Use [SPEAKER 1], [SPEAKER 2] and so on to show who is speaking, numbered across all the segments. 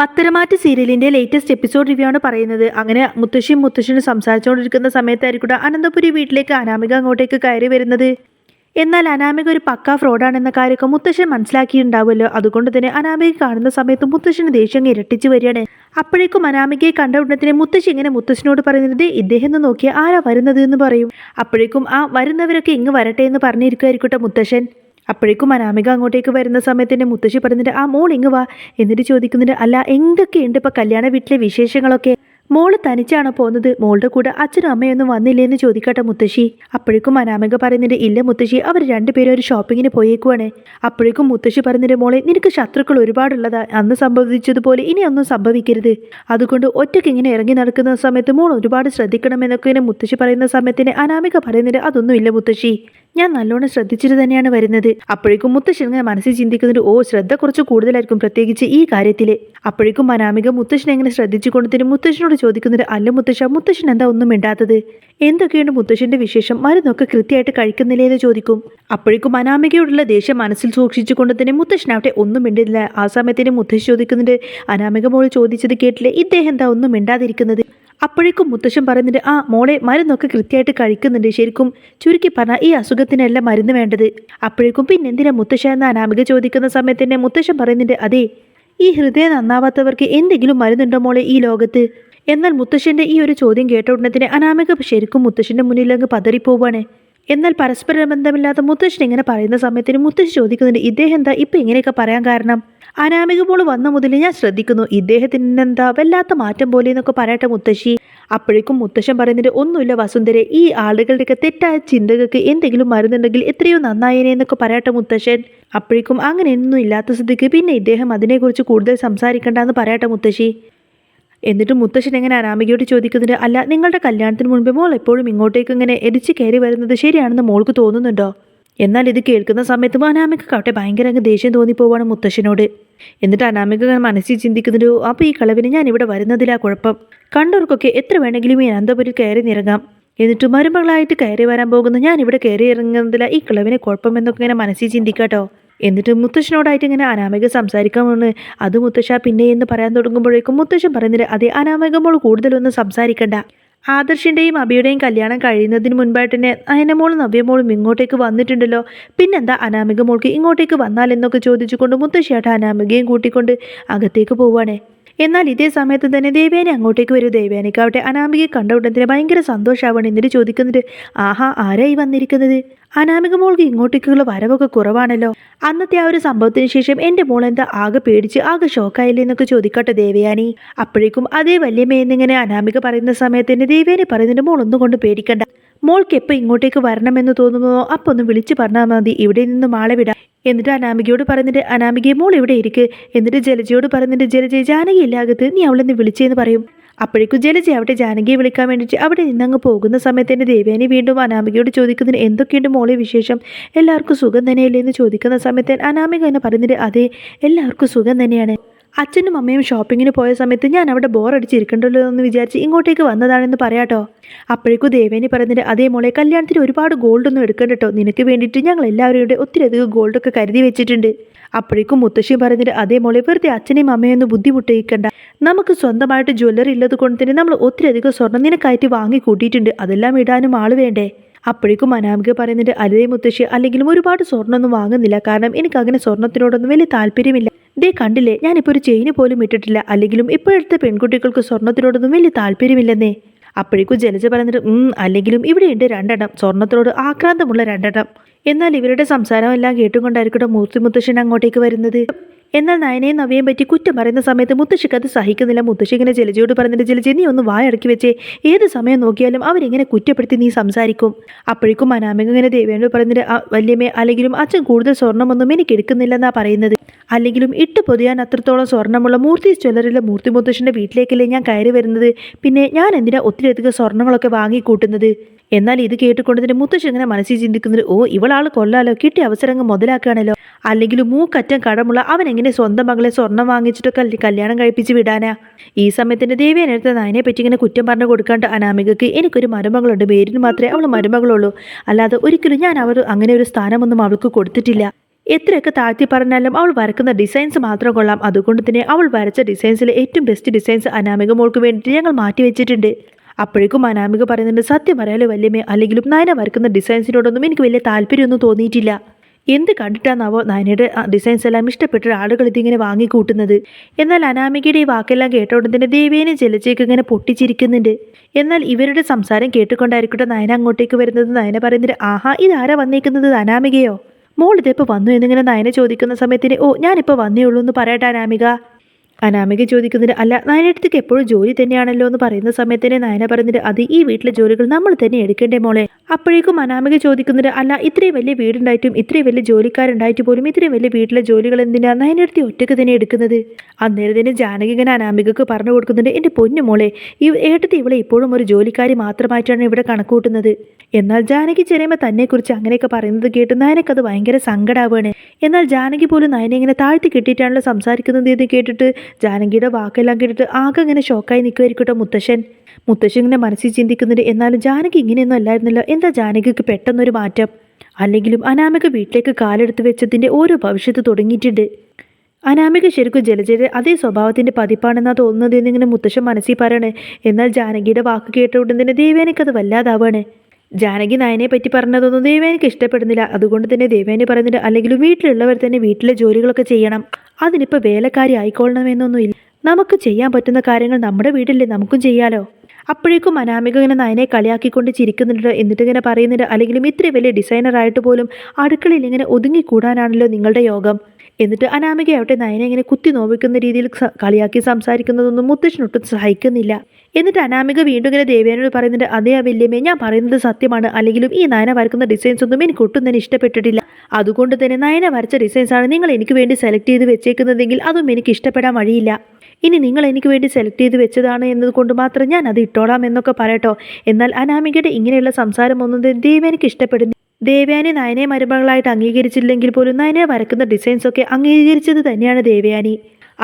[SPEAKER 1] പത്തരമാറ്റ് സീരിയലിന്റെ latest episode review ആണ് പറയുന്നത്. അങ്ങനെ മുത്തശ്ശിയും മുത്തശ്ശനും സംസാരിച്ചുകൊണ്ടിരിക്കുന്ന സമയത്തായിരിക്കും അനന്തപുരി വീട്ടിലേക്ക് അനാമിക അങ്ങോട്ടേക്ക് കയറി വരുന്നത്. എന്നാൽ അനാമിക ഒരു പക്ക ഫ്രോഡാണെന്ന കാര്യമൊക്കെ മുത്തശ്ശൻ മനസ്സിലാക്കിയിട്ടുണ്ടാവുമല്ലോ. അതുകൊണ്ട് തന്നെ അനാമിക കാണുന്ന സമയത്ത് മുത്തശ്ശന് ദേഷ്യം ഇരട്ടിച്ചു വരികയാണ്. അപ്പോഴേക്കും അനാമികയെ കണ്ട ഉടനെ മുത്തശ്ശി ഇങ്ങനെ മുത്തശ്ശനോട് പറയുന്നത് ഇദ്ദേഹം എന്ന് നോക്കിയാൽ ആരാ വരുന്നത്? എന്ന് പറയും. അപ്പോഴേക്കും ആ വരുന്നവരൊക്കെ ഇങ്ങ് വരട്ടെ എന്ന് പറഞ്ഞിരിക്കുമായിരിക്കട്ടെ മുത്തശ്ശൻ. അപ്പോഴേക്കും അനാമിക അങ്ങോട്ടേക്ക് വരുന്ന സമയത്ത് എന്റെ മുത്തശ്ശി പറയുന്നുണ്ട് ആ മോൾ ഇങ്ങ് വാ. എന്നിട്ട് ചോദിക്കുന്നുണ്ട് അല്ല എന്തൊക്കെയുണ്ട് ഇപ്പം കല്യാണ വീട്ടിലെ വിശേഷങ്ങളൊക്കെ? മോൾ തനിച്ചാണോ പോകുന്നത്? മോളുടെ കൂടെ അച്ഛനും അമ്മയൊന്നും വന്നില്ലേ എന്ന് ചോദിക്കട്ടെ മുത്തശ്ശി. അപ്പോഴേക്കും അനാമിക പറയുന്നുണ്ട് ഇല്ല മുത്തശ്ശി അവർ രണ്ടുപേരും ഒരു ഷോപ്പിങ്ങിന് പോയേക്കുവാണ്. അപ്പോഴേക്കും മുത്തശ്ശി പറയുന്നുണ്ട് മോളെ നിനക്ക് ശത്രുക്കൾ ഒരുപാടുള്ളതാ. അന്ന് സംഭവിച്ചതുപോലെ ഇനി ഒന്നും സംഭവിക്കരുത്. അതുകൊണ്ട് ഒറ്റയ്ക്ക് ഇങ്ങനെ ഇറങ്ങി നടക്കുന്ന സമയത്ത് മോൾ ഒരുപാട് ശ്രദ്ധിക്കണമെന്നൊക്കെ ഇങ്ങനെ മുത്തശ്ശി പറയുന്ന സമയത്തിന് അനാമിക പറയുന്നുണ്ട് അതൊന്നും ഇല്ല മുത്തശ്ശി. ഞാൻ നല്ലോണം ശ്രദ്ധിച്ചിട്ട് തന്നെയാണ് വരുന്നത്. അപ്പോഴേക്കും മുത്തശ്ശനെ മനസ്സിൽ ചിന്തിക്കുന്നത് ഓ ശ്രദ്ധ കുറച്ച് കൂടുതലായിരിക്കും പ്രത്യേകിച്ച് ഈ കാര്യത്തിൽ അപ്പോഴേക്കും മനാമിക മുത്തശ്ശനെ എങ്ങനെ ശ്രദ്ധിച്ചു മുത്തശ്ശനോട് ചോദിക്കുന്നത് അല്ല മുത്തശ്ശ മുത്തശ്ശൻ എന്താ ഒന്നും മിണ്ടാത്തത്? എന്തൊക്കെയാണ് മുത്തശ്ശന്റെ വിശേഷം? മരുന്നൊക്കെ കൃത്യമായിട്ട് കഴിക്കുന്നില്ലേ എന്ന് ചോദിക്കും. അപ്പോഴേക്കും അനാമികയോടുള്ള ദേഷ്യം മനസ്സിൽ സൂക്ഷിച്ചുകൊണ്ട് തന്നെ മുത്തശ്ശനാവട്ടെ ഒന്നും മിണ്ടില്ല. ആ സമയത്തിന് മുത്തശ്ശി ചോദിക്കുന്നുണ്ട് അനാമിക മോൾ ചോദിച്ചത് കേട്ടില്ലേ? ഇദ്ദേഹം എന്താ ഒന്നും മിണ്ടാതിരിക്കുന്നത്? അപ്പോഴേക്കും മുത്തശ്ശൻ പറയുന്നുണ്ട് ആ മോളെ മരുന്നൊക്കെ കൃത്യമായിട്ട് കഴിക്കുന്നുണ്ട്. ശരിക്കും ചുരുക്കി പറഞ്ഞാൽ ഈ അസുഖത്തിനല്ല മരുന്ന് വേണ്ടത്. അപ്പോഴേക്കും പിന്നെ എന്തിനാ മുത്തശ്ശ എന്ന അനാമിക ചോദിക്കുന്ന സമയത്ത് തന്നെ മുത്തശ്ശൻ പറയുന്നുണ്ട് അതെ ഈ ഹൃദയം നന്നാവാത്തവർക്ക് എന്തെങ്കിലും മരുന്നുണ്ടോ മോളെ ഈ ലോകത്ത്? എന്നാൽ മുത്തശ്ശന്റെ ഈ ഒരു ചോദ്യം കേട്ട ഉടനെ തന്നെ അനാമിക ശരിക്കും മുത്തശ്ശന്റെ മുന്നിൽ അങ്ങ് പതറിപ്പോവാണ്. എന്നാൽ പരസ്പര ബന്ധമില്ലാത്ത മുത്തശ്ശൻ ഇങ്ങനെ പറയുന്ന സമയത്തിന് മുത്തശ്ശി ചോദിക്കുന്നുണ്ട് ഇദ്ദേഹം എന്താ ഇപ്പം ഇങ്ങനെയൊക്കെ പറയാൻ കാരണം? അനാമിക പോൾ വന്ന മുതൽ ഞാൻ ശ്രദ്ധിക്കുന്നു ഇദ്ദേഹത്തിന് എന്താ വല്ലാത്ത മാറ്റം പോലെ എന്നൊക്കെ പറയട്ടെ മുത്തശ്ശി. അപ്പോഴേക്കും മുത്തശ്ശൻ പറയുന്നത് ഒന്നുമില്ല വസുന്ധരെ ഈ ആളുകളുടെയൊക്കെ തെറ്റായ ചിന്തകൾക്ക് എന്തെങ്കിലും മരുന്നുണ്ടെങ്കിൽ എത്രയോ നന്നായേനെ എന്നൊക്കെ പറയട്ടെ മുത്തശ്ശൻ. അപ്പോഴേക്കും അങ്ങനെയൊന്നും ഇല്ലാത്ത സ്ഥിതിക്ക് പിന്നെ ഇദ്ദേഹം അതിനെക്കുറിച്ച് കൂടുതൽ സംസാരിക്കണ്ടെന്ന് പറയട്ടെ മുത്തശ്ശി. എന്നിട്ട് മുത്തശ്ശൻ എങ്ങനെ അനാമികയോട് ചോദിക്കുന്നുണ്ട് അല്ല നിങ്ങളുടെ കല്യാണത്തിന് മുൻപ് മോൾ എപ്പോഴും ഇങ്ങോട്ടേക്ക് ഇങ്ങനെ എരിച്ച് കയറി വരുന്നത് ശരിയാണെന്ന് മോൾക്ക് തോന്നുന്നുണ്ടോ? എന്നാൽ ഇത് കേൾക്കുന്ന സമയത്ത് അനാമിക കവട്ടെ ഭയങ്കര അങ്ങ് ദേഷ്യം തോന്നിപ്പോവാണ് മുത്തശ്ശനോട്. എന്നിട്ട് അനാമിക മനസ്സിൽ ചിന്തിക്കുന്നത് അപ്പോൾ ഈ കളവിന് ഞാൻ ഇവിടെ വരുന്നതിലാ കുഴപ്പം. കണ്ടവർക്കൊക്കെ എത്ര വേണമെങ്കിലും ഈ അനന്തപുരിൽ കയറി നിറങ്ങാം എന്നിട്ട് മരുമകളായിട്ട് കയറി വരാൻ പോകുന്ന ഞാൻ ഇവിടെ കയറി ഇറങ്ങുന്നതില ഈ കിളവിനെ കുഴപ്പം എന്നൊക്കെ ഇങ്ങനെ മനസ്സിൽ ചിന്തിക്കാട്ടോ എന്നിട്ട് മുത്തശ്ശനോടായിട്ട് ഇങ്ങനെ അനാമിക സംസാരിക്കാൻ വന്ന് അത് മുത്തശ്ശ പിന്നെ എന്ന് പറയാൻ തുടങ്ങുമ്പോഴേക്കും മുത്തശ്ശൻ പറയുന്നില്ല അതെ അനാമിക മോൾ കൂടുതലൊന്നും സംസാരിക്കണ്ട. ആദർശിന്റെയും അബിയുടെയും കല്യാണം കഴിയുന്നതിന് മുൻപായിട്ട് തന്നെ അയനമോളും നവ്യമോളും ഇങ്ങോട്ടേക്ക് വന്നിട്ടുണ്ടല്ലോ. പിന്നെന്താ അനാമിക മോൾക്ക് ഇങ്ങോട്ടേക്ക് വന്നാലെന്നൊക്കെ ചോദിച്ചുകൊണ്ട് മുത്തശ്ശിയാട്ട അനാമികയും കൂട്ടിക്കൊണ്ട് അകത്തേക്ക് പോവാണേ. എന്നാൽ ഇതേ സമയത്ത് തന്നെ ദേവേനെ അങ്ങോട്ടേക്ക് വരും. ദേവേനയ്ക്കാവട്ടെ അനാമികയെ കണ്ട ഉടനെ ഭയങ്കര സന്തോഷമാവണം എന്നിട്ട് ചോദിക്കുന്നുണ്ട് ആഹാ ആരായി വന്നിരിക്കുന്നത്? അനാമിക മോൾക്ക് ഇങ്ങോട്ടേക്കുള്ള വരവൊക്കെ കുറവാണല്ലോ. അന്നത്തെ ആ ഒരു സംഭവത്തിന് ശേഷം എന്റെ മോൾ എന്താ ആകെ പേടിച്ച് ആകെ ഷോക്കായില്ലേ എന്നൊക്കെ ചോദിക്കട്ടെ ദേവയാനി. അപ്പോഴേക്കും അതേ വല്യമ്മയെന്നിങ്ങനെ അനാമിക പറയുന്ന സമയത്ത് തന്നെ ദേവേനെ പറയുന്നുണ്ട് മോൾ ഒന്നും കൊണ്ട് പേടിക്കണ്ട. മോൾക്ക് എപ്പോൾ ഇങ്ങോട്ടേക്ക് വരണമെന്ന് തോന്നുമോ അപ്പോൾ ഒന്ന് വിളിച്ചു പറഞ്ഞാൽ മതി. ഇവിടെ നിന്ന് ആളെ വിടാം. എന്നിട്ട് അനാമികയോട് പറയുന്നുണ്ട് അനാമികയെ മോൾ ഇവിടെ ഇരിക്ക്? എന്നിട്ട് ജലജയോട് പറയുന്നുണ്ട് ജലജ ജാനകി ഇല്ലാകത്ത് നീ അവളെ വിളിച്ചെന്ന് പറയും. അപ്പോഴേക്കും ജലജ അവിടെ ജാനകിയെ വിളിക്കാൻ വേണ്ടിയിട്ട് അവിടെ നിന്നങ്ങ് പോകുന്ന സമയത്ത് തന്നെ ദേവേനെ വീണ്ടും അനാമികയോട് ചോദിക്കുന്നതിന് എന്തൊക്കെയുണ്ട് മോളെ വിശേഷം? എല്ലാവർക്കും സുഖം തന്നെയല്ലേ? എന്ന് ചോദിക്കുന്ന സമയത്ത് അനാമിക എന്നെ പറയുന്നുണ്ട് അതെ എല്ലാവർക്കും സുഖം തന്നെയാണ്. അച്ഛനും അമ്മയും ഷോപ്പിങ്ങിന് പോയ സമയത്ത് ഞാൻ അവിടെ ബോറടിച്ചിരിക്കണ്ടല്ലോ എന്ന് വിചാരിച്ച് ഇങ്ങോട്ടേക്ക് വന്നതാണെന്ന് പറയാട്ടോ. അപ്പോഴേക്കും ദേവേനി പറയുന്നുണ്ട് അതേ മോളെ കല്യാണത്തിന് ഒരുപാട് ഗോൾഡൊന്നും എടുക്കണ്ട കേട്ടോ നിനക്ക് വേണ്ടിയിട്ട് ഞങ്ങൾ എല്ലാവരും കൂടെ ഒത്തിരി അധികം ഗോൾഡൊക്കെ കരുതി വെച്ചിട്ടുണ്ട്. അപ്പോഴേക്കും മുത്തശ്ശി പറഞ്ഞിട്ട് അതേ മോളെ വെറുതെ അച്ഛനെയും അമ്മയും ഒന്ന് ബുദ്ധിമുട്ടിക്കണ്ട. നമുക്ക് സ്വന്തമായിട്ട് ജ്വല്ലറി ഉള്ളത് കൊണ്ട് തന്നെ നമ്മൾ ഒത്തിരി അധികം സ്വർണം നിനക്കായിട്ട് വാങ്ങി കൂട്ടിയിട്ടുണ്ട്. അതെല്ലാം ഇടാനും ആൾ വേണ്ടേ? അപ്പോഴേക്കും അനാമിക പറയുന്നുണ്ട് അതേ മുത്തശ്ശി അല്ലെങ്കിലും ഒരുപാട് സ്വർണമൊന്നും വാങ്ങുന്നില്ല. കാരണം എനിക്ക് അങ്ങനെ സ്വർണത്തിനോടൊന്നും വലിയ താല്പര്യമില്ല. ദേ കണ്ടില്ലേ ഞാനിപ്പോൾ ഒരു ചെയിന് പോലും ഇട്ടിട്ടില്ല. അല്ലെങ്കിലും ഇപ്പോഴത്തെ പെൺകുട്ടികൾക്ക് സ്വർണത്തിനോടൊന്നും വലിയ താല്പര്യമില്ലെന്നേ. അപ്പോഴേക്കും ജലജ പറഞ്ഞിട്ട് അല്ലെങ്കിലും ഇവിടെയുണ്ട് രണ്ടെണ്ണം. സ്വർണത്തിനോട് ആക്രാന്തമുള്ള രണ്ടെണ്ണം. എന്നാൽ ഇവരുടെ സംസാരം എല്ലാം കേട്ടുകൊണ്ടായിരിക്കട്ടെ മൂർത്തി മുത്തശ്ശൻ അങ്ങോട്ടേക്ക് വരുന്നത്. എന്നാൽ നയനയും നവയെ പറ്റി കുറ്റം പറയുന്ന സമയത്ത് മുത്തശ്ശിക്ക് അത് സഹിക്കുന്നില്ല. മുത്തശ്ശി ഇങ്ങനെ ജലജയോട് പറഞ്ഞിട്ട് ജലജ നീ ഒന്ന് വായടക്കി വെച്ചേ. ഏത് സമയം നോക്കിയാലും അവരിങ്ങനെ കുറ്റപ്പെടുത്തി നീ സംസാരിക്കും? അപ്പോഴേക്കും അനാമിക ഇങ്ങനെ ദേവേനോട് പറഞ്ഞിട്ട് "ആ, വല്യമ്മേ അല്ലെങ്കിലും അച്ഛൻ കൂടുതൽ സ്വർണമൊന്നും എനിക്ക് എടുക്കുന്നില്ലെന്നാ പറയുന്നത്. അല്ലെങ്കിലും ഇട്ട് പൊതിയാൻ അത്രത്തോളം സ്വർണമുള്ള മൂർത്തി ജ്വല്ലറിയിലെ മൂർത്തി മുത്തശ്ശന്റെ വീട്ടിലേക്കല്ലേ ഞാൻ കയറി വരുന്നത്? പിന്നെ ഞാൻ എന്തിനാ ഒത്തിരിയധികം സ്വർണങ്ങളൊക്കെ വാങ്ങിക്കൂട്ടുന്നത്? എന്നാൽ ഇത് കേട്ടുകൊണ്ടതിന് മുത്തശ്ശൻ മുത്തശ്ശി ഇങ്ങനെ മനസ്സിൽ ചിന്തിക്കുന്നത് ഓ ഇവളാൾ കൊല്ലാലോ കിട്ടിയ അവസരങ്ങൾ മുതലാക്കുകയാണല്ലോ. അല്ലെങ്കിൽ മൂക്കറ്റം കടമുള്ള അവൻ എങ്ങനെ സ്വന്തം മകളെ സ്വർണം വാങ്ങിച്ചിട്ടൊക്കെ കല്യാണം കഴിപ്പിച്ച് വിടാനാ? ഈ സമയത്തിന്റെ ദേവിയനടുത്ത് നായനെ പറ്റി ഇങ്ങനെ കുറ്റം പറഞ്ഞു കൊടുക്കാണ്ട് അനാമികക്ക് എനിക്കൊരു മരുമകളുണ്ട്. പേരിന് മാത്രമേ അവൾ മരുമകളുള്ളൂ. അല്ലാതെ ഒരിക്കലും ഞാൻ അവർ അങ്ങനെ ഒരു സ്ഥാനമൊന്നും അവൾക്ക് കൊടുത്തിട്ടില്ല. എത്രയൊക്കെ താഴ്ത്തി പറഞ്ഞാലും അവൾ വരക്കുന്ന ഡിസൈൻസ് മാത്രം കൊള്ളാം. അതുകൊണ്ട് തന്നെ അവൾ വരച്ച ഡിസൈൻസിലെ ഏറ്റവും ബെസ്റ്റ് ഡിസൈൻസ് അനാമിക മോൾക്ക് വേണ്ടിയിട്ട് ഞങ്ങൾ മാറ്റി വെച്ചിട്ടുണ്ട്. അപ്പോഴേക്കും അനാമിക പറയുന്നുണ്ട് സത്യം പറയാലോ വല്യമ്മേ അല്ലെങ്കിലും നയന വരക്കുന്ന ഡിസൈൻസിനോടൊന്നും എനിക്ക് വലിയ താല്പര്യമൊന്നും തോന്നിയിട്ടില്ല. എന്ത് കണ്ടിട്ടാണാവോ നയനയുടെ ഡിസൈൻസ് എല്ലാം ഇഷ്ടപ്പെട്ട ആളുകൾ ഇതിങ്ങനെ വാങ്ങിക്കൂട്ടുന്നത്? എന്നാൽ അനാമികയുടെ ഈ വാക്കെല്ലാം കേട്ടോണ്ട് തന്നെ ദേവേനെ ജലച്ചേക്ക് ഇങ്ങനെ പൊട്ടിച്ചിരിക്കുന്നുണ്ട്. എന്നാൽ ഇവരുടെ സംസാരം കേട്ടുകൊണ്ടായിരിക്കട്ടെ നയന അങ്ങോട്ടേക്ക് വരുന്നത്. നയന പറയുന്നത് ആഹാ ഇതാരാ വന്നേക്കുന്നത്? അനാമികയോ? മോൾ ഇതിപ്പോൾ വന്നു എന്നിങ്ങനെ നയന ചോദിക്കുന്ന സമയത്തിന് ഓ ഞാനിപ്പോൾ വന്നേ ഉള്ളൂ എന്ന് പറയട്ടെ അനാമിക അനാമിക ചോദിക്കുന്നതിന് അല്ല നായനടുത്തേക്ക് എപ്പോഴും ജോലി തന്നെയാണല്ലോ എന്ന് പറയുന്ന സമയത്ത് തന്നെ നായന പറയുന്നത് അത് ഈ വീട്ടിലെ ജോലികൾ നമ്മൾ തന്നെ എടുക്കേണ്ടേ മോളെ? അപ്പോഴേക്കും അനാമിക ചോദിക്കുന്നത് അല്ല ഇത്രയും വലിയ വീടുണ്ടായിട്ടും ഇത്രയും വലിയ ജോലിക്കാരുണ്ടായിട്ട് പോലും ഇത്രയും വലിയ വീട്ടിലെ ജോലികൾ എന്തിനാ നയനടുത്ത് ഒറ്റയ്ക്ക് തന്നെ എടുക്കുന്നത്? അന്നേരം തന്നെ ജാനകി ഇങ്ങനെ അനാമികക്ക് പറഞ്ഞു കൊടുക്കുന്നുണ്ട് എന്റെ പൊന്നു മോളെ ഈ ഏട്ടത്തി ഇവളെ ഇപ്പോഴും ഒരു ജോലിക്കാരി മാത്രമായിട്ടാണ് ഇവിടെ കണക്കൂട്ടുന്നത്. എന്നാൽ ജാനകി ചെറിയമ്മ തന്നെക്കുറിച്ച് അങ്ങനെയൊക്കെ പറയുന്നത് കേട്ട് നയനക്കത് ഭയങ്കര സങ്കടാവാണ്. എന്നാൽ ജാനകി പോലും നയനെ ഇങ്ങനെ താഴ്ത്തി കിട്ടിയിട്ടാണല്ലോ സംസാരിക്കുന്നത് എന്ന് കേട്ടിട്ട് ജാനകിയുടെ വാക്കെല്ലാം കേട്ടിട്ട് ആകെ ഇങ്ങനെ ഷോക്കായി നിൽക്കുമായിരിക്കും മുത്തശ്ശൻ. മുത്തശ്ശൻ ഇങ്ങനെ മനസ്സിൽ ചിന്തിക്കുന്നുണ്ട് എന്നാലും ജാനകി ഇങ്ങനെയൊന്നും അല്ലായിരുന്നല്ലോ. എന്താ ജാനകിക്ക് പെട്ടെന്നൊരു മാറ്റം? അല്ലെങ്കിലും അനാമിക വീട്ടിലേക്ക് കാലെടുത്ത് വെച്ചതിന്റെ ഓരോ ഭവിഷ്യത്ത് തുടങ്ങിയിട്ടുണ്ട്. അനാമിക ശരിക്കും ജലജയുടെ അതേ സ്വഭാവത്തിന്റെ പതിപ്പാണെന്നാ തോന്നുന്നത് എന്നിങ്ങനെ മുത്തശ്ശൻ മനസ്സിൽ പറയണേ. എന്നാൽ ജാനകിയുടെ വാക്ക് കേട്ട തന്നെ ദേവേനക്കത് വല്ലാതാവാണ്. ജാനകി നായനെ പറ്റി പറഞ്ഞതൊന്നും ദേവേനക്ക് ഇഷ്ടപ്പെടുന്നില്ല. അതുകൊണ്ട് തന്നെ ദേവേനെ പറയുന്നുണ്ട് അല്ലെങ്കിലും വീട്ടിലുള്ളവർ തന്നെ വീട്ടിലെ ജോലികളൊക്കെ ചെയ്യണം. അതിനിപ്പോൾ വേലക്കാരി ആയിക്കൊള്ളണമെന്നൊന്നുമില്ല. നമുക്ക് ചെയ്യാൻ പറ്റുന്ന കാര്യങ്ങൾ നമ്മുടെ വീട്ടിലെ നമുക്കും ചെയ്യാലോ? അപ്പോഴേക്കും അനാമിക ഇങ്ങനെ നയനെ കളിയാക്കിക്കൊണ്ട് ചിരിക്കുന്നുണ്ട് എന്നിട്ട് ഇങ്ങനെ പറയുന്നുണ്ട്. അല്ലെങ്കിലും ഇത്ര വലിയ ഡിസൈനറായിട്ട് പോലും അടുക്കളയിൽ ഇങ്ങനെ ഒതുങ്ങിക്കൂടാനാണല്ലോ നിങ്ങളുടെ യോഗം. എന്നിട്ട് അനാമികയാവട്ടെ നയനെ ഇങ്ങനെ കുത്തി നോവിക്കുന്ന രീതിയിൽ കളിയാക്കി സംസാരിക്കുന്നതൊന്നും മുത്തശ്ശനൊട്ടും സഹായിക്കുന്നില്ല എന്നിട്ട് അനാമിക വീണ്ടും ഇങ്ങനെ ദേവേനോട് പറയുന്നുണ്ട് അതേ വല്യമ്മേ ഞാൻ പറയുന്നത് സത്യമാണ്. അല്ലെങ്കിലും ഈ നയന വരക്കുന്ന ഡിസൈൻസ് ഒന്നും എനിക്ക് ഒട്ടും തന്നെ ഇഷ്ടപ്പെട്ടിട്ടില്ല. അതുകൊണ്ട് തന്നെ നയന വരച്ച ഡിസൈൻസ് ആണ് നിങ്ങൾ എനിക്ക് വേണ്ടി സെലക്ട് ചെയ്ത് വെച്ചേക്കുന്നതെങ്കിൽ അതും എനിക്ക് ഇഷ്ടപ്പെടാൻ വഴിയില്ല. ഇനി നിങ്ങൾ എനിക്ക് വേണ്ടി സെലക്ട് ചെയ്ത് വെച്ചതാണ് എന്നതുകൊണ്ട് മാത്രം ഞാൻ അത് ഇട്ടോളാം എന്നൊക്കെ പറയട്ടോ. എന്നാൽ അനാമികയുടെ ഇങ്ങനെയുള്ള സംസാരമൊന്നും ദൈവം എനിക്ക് ഇഷ്ടപ്പെടുന്നു ദേവയാനി നയനെ മരുമകളായിട്ട് അംഗീകരിച്ചില്ലെങ്കിൽ പോലും നയനെ വരക്കുന്ന ഡിസൈൻസ് ഒക്കെ അംഗീകരിച്ചത് തന്നെയാണ് ദേവയാനി.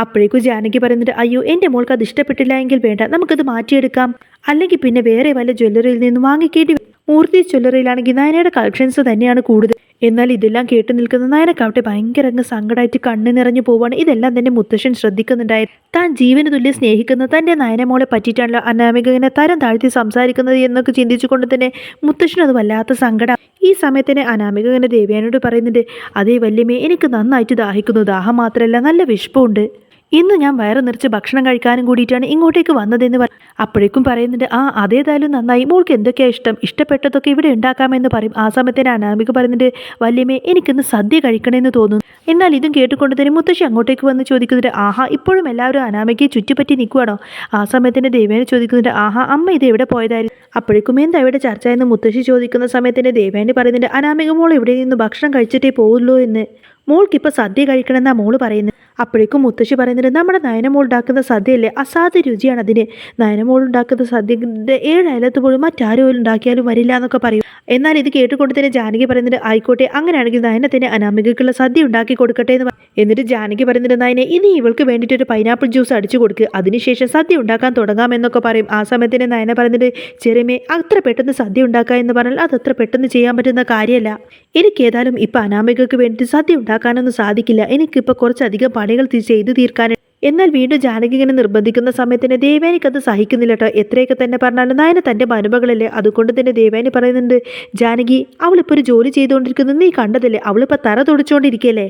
[SPEAKER 1] അപ്പോഴേക്കും ജാനകി പറയുന്നത് അയ്യോ എന്റെ മോൾക്ക് അത് ഇഷ്ടപ്പെട്ടില്ല എങ്കിൽ വേണ്ട നമുക്കത് മാറ്റിയെടുക്കാം. അല്ലെങ്കിൽ പിന്നെ വേറെ വല്ല ജ്വല്ലറിയിൽ നിന്ന് വാങ്ങിക്കേണ്ടി. മൂർത്തി ജ്വല്ലറിയിലാണെങ്കിൽ നയനയുടെ കളക്ഷൻസ് തന്നെയാണ് കൂടുതൽ. എന്നാൽ ഇതെല്ലാം കേട്ട് നിൽക്കുന്ന നയനക്കാവട്ടെ ഭയങ്കര അങ്ങ് സങ്കടമായിട്ട് കണ്ണു നിറഞ്ഞു പോവാണ്. ഇതെല്ലാം തന്നെ മുത്തശ്ശൻ ശ്രദ്ധിക്കുന്നുണ്ടായിരുന്നു താൻ ജീവന് തുല്യം സ്നേഹിക്കുന്ന തന്റെ നയനമോളെ പറ്റിയിട്ടാണല്ലോ അനാമിക ഇങ്ങനെ തരം താഴ്ത്തി സംസാരിക്കുന്നത് എന്നൊക്കെ ചിന്തിച്ചുകൊണ്ട് തന്നെ മുത്തശ്ശൻ അത് വല്ലാത്ത സങ്കടം. ഈ സമയത്തിന് അനാമിക ഇങ്ങനെ ദേവയാനോട് പറയുന്നുണ്ട് അതേ വല്യമ്മേ എനിക്ക് നന്നായിട്ട് ദാഹിക്കുന്നു. ദാഹം മാത്രമല്ല നല്ല വിഷപ്പുണ്ട് ഇന്ന് ഞാൻ വയറ് നിറച്ച് ഭക്ഷണം കഴിക്കാനും കൂടിയിട്ടാണ് ഇങ്ങോട്ടേക്ക് വന്നതെന്ന് പറ അപ്പോഴേക്കും പറയുന്നുണ്ട് ആ അതേതായാലും നന്നായി. മോൾക്ക് എന്തൊക്കെയാ ഇഷ്ടം? ഇഷ്ടപ്പെട്ടതൊക്കെ ഇവിടെ ഉണ്ടാക്കാമെന്ന് പറയും. ആ സമയത്തിന് അനാമിക പറയുന്നുണ്ട് വല്യമ്മേ എനിക്കിന്ന് സദ്യ കഴിക്കണമെന്ന് തോന്നുന്നു. എന്നാൽ ഇതും കേട്ടുകൊണ്ട് തന്നെ മുത്തശ്ശി അങ്ങോട്ടേക്ക് വന്ന് ചോദിക്കുന്നുണ്ട് ആഹാ ഇപ്പോഴും എല്ലാവരും അനാമയ്ക്ക് ചുറ്റിപ്പറ്റി നിൽക്കുവാണോ? ആ സമയത്തിന്റെ ദേവേന ചോദിക്കുന്നുണ്ട് ആഹാ അമ്മ ഇത് എവിടെ പോയതായിരുന്നു അപ്പോഴേക്കും എന്താ ഇവിടെ ചർച്ച? എന്ന് മുത്തശ്ശി ചോദിക്കുന്ന സമയത്തിന്റെ ദേവേന പറയുന്നുണ്ട് അനാമിക മോൾ ഇവിടെ നിന്ന് ഭക്ഷണം കഴിച്ചിട്ടേ പോകുള്ളൂ എന്ന്? മോൾക്കിപ്പോൾ സദ്യ കഴിക്കണമെന്നാണ് മോൾ പറയുന്നത്. അപ്പോഴേക്കും മുത്തശ്ശി പറയുന്നുണ്ട് നമ്മുടെ നയനമോൾ ഉണ്ടാക്കുന്ന സദ്യയല്ലേ? അസാധ്യ രുചിയാണ് അതിന്. നയനമോൾ ഉണ്ടാക്കുന്ന സദ്യയുടെ ഏഴ് പോലും മറ്റാരും ഉണ്ടാക്കിയാലും വരില്ല എന്നൊക്കെ പറയും. എന്നാൽ ഇത് കേട്ടുകൊണ്ട് തന്നെ ജാനകി പറയുന്നുണ്ട് ആയിക്കോട്ടെ അങ്ങനെയാണെങ്കിൽ നയന തന്നെ അനാമികക്കുള്ള സദ്യ ഉണ്ടാക്കി കൊടുക്കട്ടെ എന്ന്. എന്നിട്ട് ജാനകി പറയുന്നുണ്ട് നയനെ ഇനി ഇവൾക്ക് വേണ്ടിയിട്ട് ഒരു പൈനാപ്പിൾ ജ്യൂസ് അടിച്ചു കൊടുക്കുക അതിനുശേഷം സദ്യ ഉണ്ടാക്കാൻ തുടങ്ങാമെന്നൊക്കെ പറയും. ആ സമയത്തിന് നയന പറയുന്നത് ചെറിയമേ അത്ര പെട്ടെന്ന് സദ്യ ഉണ്ടാക്കുക എന്ന് പറഞ്ഞാൽ അത് അത്ര പെട്ടെന്ന് ചെയ്യാൻ പറ്റുന്ന കാര്യമല്ല. എനിക്ക് ഏതായാലും ഇപ്പം അനാമികക്ക് വേണ്ടിയിട്ട് സദ്യ ഉണ്ടാക്കാനൊന്നും സാധിക്കില്ല. എനിക്കിപ്പോൾ കുറച്ചധികം പണികൾ ചെയ്തു തീർക്കാൻ. എന്നാൽ വീണ്ടും ജാനകി നിർബന്ധിക്കുന്ന സമയത്തിന് ദേവേനിക്കത് സഹിക്കുന്നില്ല കേട്ടോ എത്രയൊക്കെ തന്നെ പറഞ്ഞാലും നായന തന്റെ മരുമകളല്ലേ? അതുകൊണ്ട് തന്നെ ദേവാനി പറയുന്നുണ്ട് ജാനകി അവളിപ്പോൾ ഒരു ജോലി ചെയ്തുകൊണ്ടിരിക്കുന്നത് നീ കണ്ടതല്ലേ? അവളിപ്പോൾ തറ തുടച്ചുകൊണ്ടിരിക്കുകയല്ലേ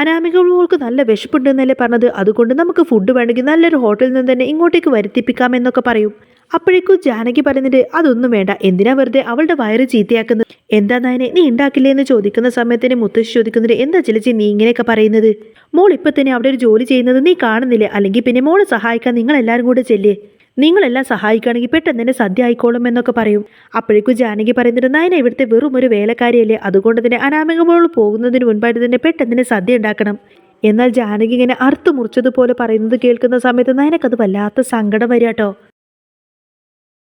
[SPEAKER 1] അനാമികൾക്ക് നല്ല വിശപ്പുണ്ടെന്നല്ലേ പറഞ്ഞത്. അതുകൊണ്ട് നമുക്ക് ഫുഡ് വേണമെങ്കിൽ നല്ലൊരു ഹോട്ടലിൽ നിന്ന് തന്നെ ഇങ്ങോട്ടേക്ക് വരുത്തിപ്പിക്കാമെന്നൊക്കെ പറയും. അപ്പോഴേക്കും ജാനകി പറയുന്നുണ്ട് അതൊന്നും വേണ്ട. എന്തിനാ വെറുതെ അവളുടെ വയറ് ചീത്തയാക്കുന്നത്? എന്താ നായനെ നീ ഉണ്ടാക്കില്ലേ എന്ന് ചോദിക്കുന്ന സമയത്തിന് മുത്തശ്ശി ചോദിക്കുന്നത് എന്താ ചിലച്ചി നീ ഇങ്ങനെയൊക്കെ പറയുന്നത്? മോൾ ഇപ്പം തന്നെ അവിടെ ഒരു ജോലി ചെയ്യുന്നത് നീ കാണുന്നില്ലേ? അല്ലെങ്കിൽ പിന്നെ മോളെ സഹായിക്കാൻ നിങ്ങൾ എല്ലാവരും കൂടെ ചെല്ലേ. നിങ്ങളെല്ലാം സഹായിക്കുകയാണെങ്കിൽ പെട്ടെന്ന് തന്നെ സദ്യ ആയിക്കോളും എന്നൊക്കെ പറയും. അപ്പോഴേക്കും ജാനകി പറയുന്നുണ്ട് നയന ഇവിടുത്തെ വെറും ഒരു വേലക്കാരിയല്ലേ. അതുകൊണ്ട് തന്നെ അനാമിക മോൾ പോകുന്നതിന് മുൻപായിട്ട് തന്നെ പെട്ടെന്ന് തന്നെ സദ്യ ഉണ്ടാക്കണം. എന്നാൽ ജാനകി ഇങ്ങനെ അറുത്തു മുറിച്ചതുപോലെ പറയുന്നത് കേൾക്കുന്ന സമയത്ത് നയനക്കത് വല്ലാത്ത സങ്കടം വരിക കേട്ടോ